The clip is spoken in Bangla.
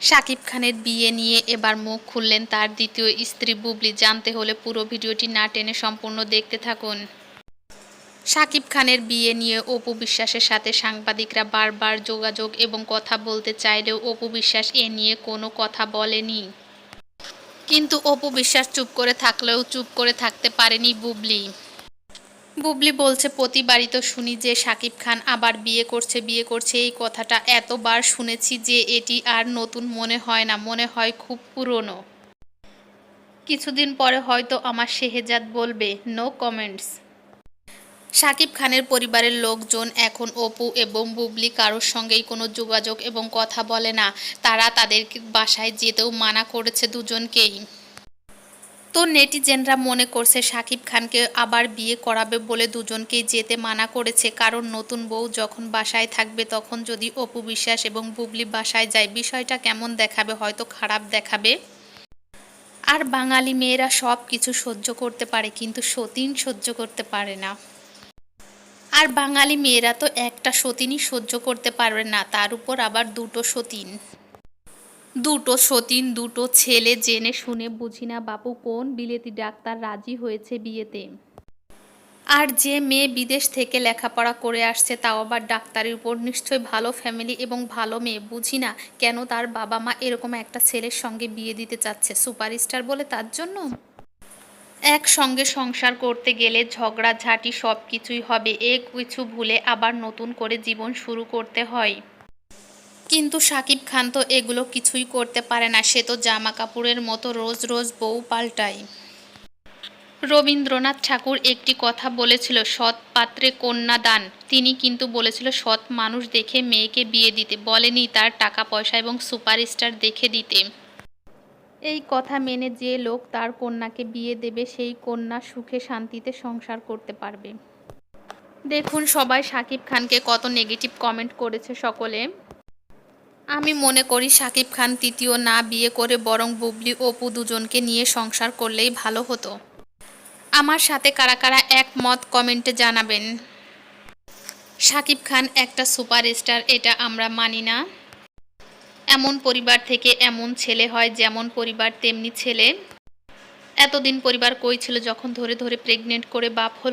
শাকিব খানের বিয়ে নিয়ে এবার মুখ খুললেন তার দ্বিতীয় স্ত্রী বুবলি। জানতে হলে পুরো ভিডিওটি না টেনে সম্পূর্ণ দেখতে থাকুন। শাকিব খানের বিয়ে নিয়ে অপু বিশ্বাসের সাথে সাংবাদিকরা বারবার যোগাযোগ এবং কথা বলতে চাইলেও অপু বিশ্বাস এ নিয়ে কোনো কথা বলেনি। কিন্তু অপু বিশ্বাস চুপ করে থাকলেও চুপ করে থাকতে পারেনি বুবলি। বুবলি বলছে, প্রতিবারই তো শুনি যে শাকিব খান আবার বিয়ে করছে বিয়ে করছে। এই কথাটা এতবার শুনেছি যে এটি আর নতুন মনে হয় না, মনে হয় খুব পুরনো। কিছুদিন পরে হয়তো আমার শেহজাদ বলবে নো কমেন্টস শাকিব খানের পরিবারের লোকজন এখন অপু এবং বুবলি কারোর সঙ্গেই কোনো যোগাযোগ এবং কথা বলে না। তারা তাদের বাসায় যেতেও মানা করেছে দুজনকেই। নেটিজেনরা মনে করছে শাকিব খানকে আবার বিয়ে করাবে বলে দুজনকেই যেতে মানা করেছে। কারণ নতুন বউ যখন বাসায় থাকবে তখন যদি অপু বিশ্বাস এবং বুবলি বাসায় যায়, বিষয়টা কেমন দেখাবে? হয়তো খারাপ দেখাবে। আর বাঙালি মেয়েরা সব কিছু সহ্য করতে পারে, কিন্তু সতীন সহ্য করতে পারে না। আর বাঙালি মেয়েরা তো একটা সতীনই সহ্য করতে পারবে না, তার উপর আবার দুটো সতীন। দুটো সতীন, দুটো ছেলে জেনে শুনে বুঝি না বাপু কোন বিলেতি ডাক্তার রাজি হয়েছে বিয়েতে। আর যে মেয়ে বিদেশ থেকে লেখাপড়া করে আসছে তাও আবার ডাক্তারের উপর নিশ্চয়ই ভালো ফ্যামিলি এবং ভালো মেয়ে। বুঝি না কেন তার বাবা মা এরকম একটা ছেলের সঙ্গে বিয়ে দিতে চাচ্ছে সুপারস্টার বলে তার জন্য? একসঙ্গে সংসার করতে গেলে ঝগড়াঝাঁটি সব কিছুই হবে এক কিছু ভুলে আবার নতুন করে জীবন শুরু করতে হয়। কিন্তু শাকিব খান তো এগুলো কিছুই করতে পারে না। সে তো জামা কাপড়ের মতো রোজ রোজ বউ পাল্টায়। রবীন্দ্রনাথ ঠাকুর একটি কথা বলেছিল, সৎ পাত্রে কন্যা দান। তিনি কিন্তু বলেছিল, সৎ মানুষ দেখে মেয়েকে বিয়ে দিতে। বলেনি তার টাকা, পয়সা এবং সুপারস্টার দেখে দিতে। এই কথা মেনে যে লোক তার কন্যাকে বিয়ে দেবে, সেই কন্যা সুখে শান্তিতে সংসার করতে পারবে। দেখুন সবাই শাকিব খানকে কত নেগেটিভ কমেন্ট করেছে সকলে। আমি মনে করি শাকিব খান তৃতীয় না বিয়ে করে বরং বুবলি অপু দুজনকে নিয়ে সংসার করলেই ভালো হতো। আমার সাথে কারা কারা একমত কমেন্টে জানাবেন। শাকিব খান একটা সুপারস্টার, এটা আমরা মানি না। এমন পরিবার থেকে এমন ছেলে হয় যেমন পরিবার তেমনি ছেলে। এতদিন পরিবার কই ছিল যখন ধরে ধরে প্রেগনেন্ট করে বাপ হল।